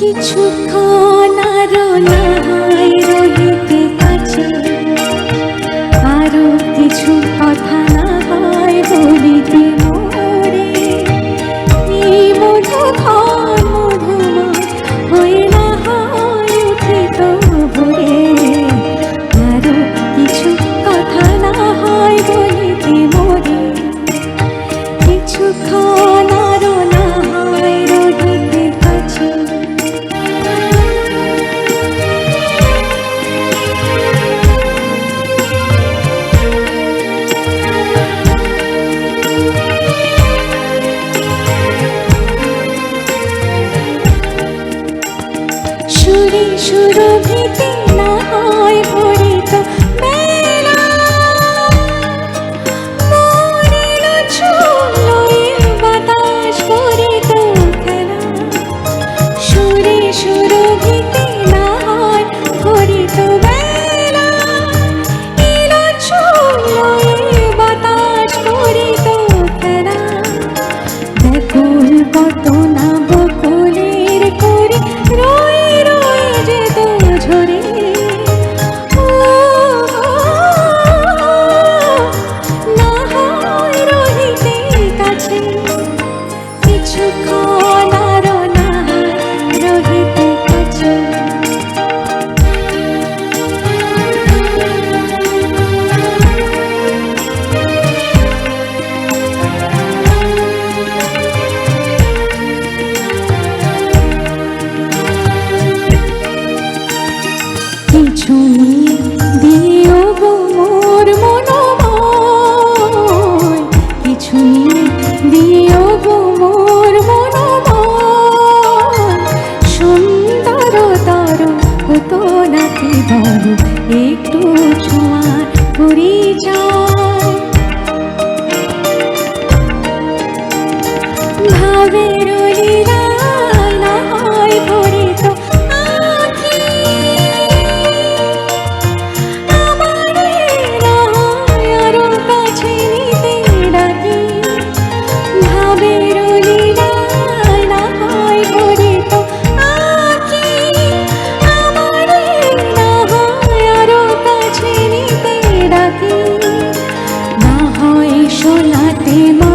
কিছু খানার নাই রহিতে কাছে। আরও কিছু কথা সুরভিতে একটু ছোঁয়ার পরিচয় ভাবের chocolate. Más.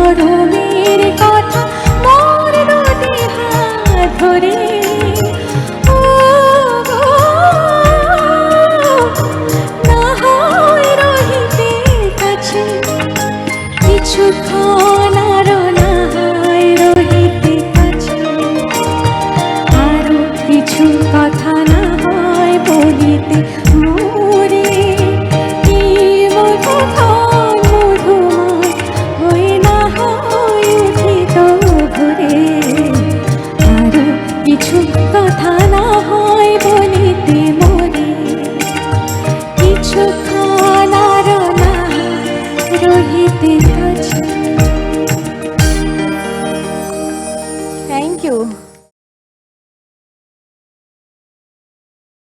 Thank you.